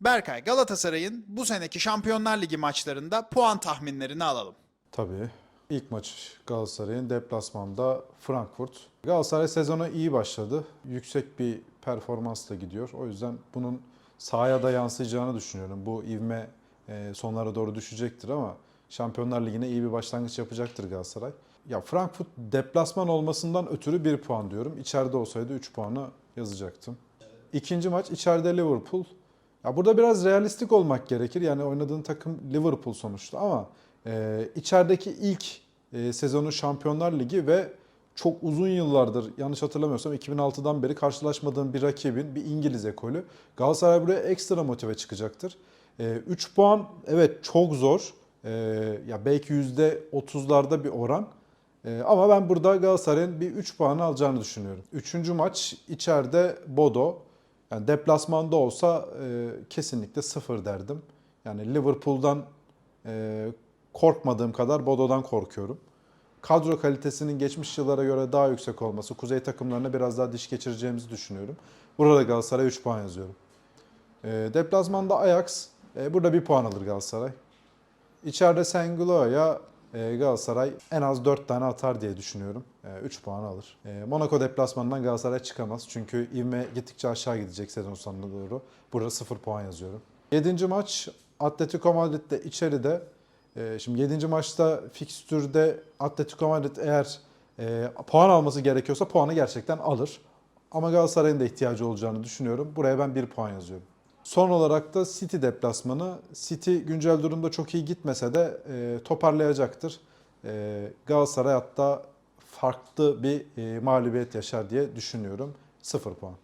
Berkay Galatasaray'ın bu seneki Şampiyonlar Ligi maçlarında puan tahminlerini alalım. Tabii. İlk maç Galatasaray'ın deplasmanda Frankfurt. Galatasaray sezona iyi başladı. Yüksek bir performansla gidiyor. O yüzden bunun sahaya da yansıyacağını düşünüyorum. Bu ivme e, sonlara doğru düşecektir ama Şampiyonlar Ligi'ne iyi bir başlangıç yapacaktır Galatasaray. Ya Frankfurt deplasman olmasından ötürü 1 puan diyorum. İçeride olsaydı 3 puanı yazacaktım. İkinci maç içeride Liverpool. Ya burada biraz realistik olmak gerekir. Yani oynadığın takım Liverpool sonuçta ama e, içerideki ilk e, sezonu Şampiyonlar Ligi ve çok uzun yıllardır yanlış hatırlamıyorsam 2006'dan beri karşılaşmadığım bir rakibin bir İngiliz ekolü. Galatasaray buraya ekstra motive çıkacaktır. 3 puan evet çok zor. E, ya belki %30'larda bir oran. E, ama ben burada Galatasaray'ın bir 3 puanı alacağını düşünüyorum. Üçüncü maç içeride Bodo. Yani deplasmanda olsa e, kesinlikle sıfır derdim. Yani Liverpool'dan e, korkmadığım kadar Bodo'dan korkuyorum. Kadro kalitesinin geçmiş yıllara göre daha yüksek olması, kuzey takımlarına biraz daha diş geçireceğimizi düşünüyorum. Burada Galatasaray 3 puan yazıyorum. E, deplasmanda Ajax, e, burada 1 puan alır Galatasaray. İçeride Sengulo'ya e, Galatasaray en az 4 tane atar diye düşünüyorum. 3 puan alır. E, Monaco deplasmanından Galatasaray çıkamaz. Çünkü ivme gittikçe aşağı gidecek sezon sonuna doğru. Burada 0 puan yazıyorum. 7. maç Atletico Madrid'de içeride. Şimdi 7. maçta fikstürde Atletico Madrid eğer e, puan alması gerekiyorsa puanı gerçekten alır. Ama Galatasaray'ın da ihtiyacı olacağını düşünüyorum. Buraya ben 1 puan yazıyorum. Son olarak da City deplasmanı. City güncel durumda çok iyi gitmese de e, toparlayacaktır. E, Galatasaray hatta farklı bir e, mağlubiyet yaşar diye düşünüyorum. 0 puan.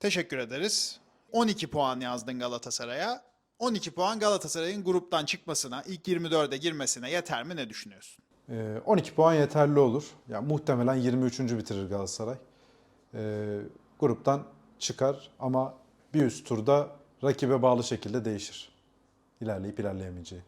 Teşekkür ederiz. 12 puan yazdın Galatasaray'a. 12 puan Galatasaray'ın gruptan çıkmasına, ilk 24'e girmesine yeter mi ne düşünüyorsun? E, 12 puan yeterli olur. Ya muhtemelen 23. bitirir Galatasaray. E, gruptan çıkar ama bir üst turda rakibe bağlı şekilde değişir. İlerleyip ilerleyemeyeceği.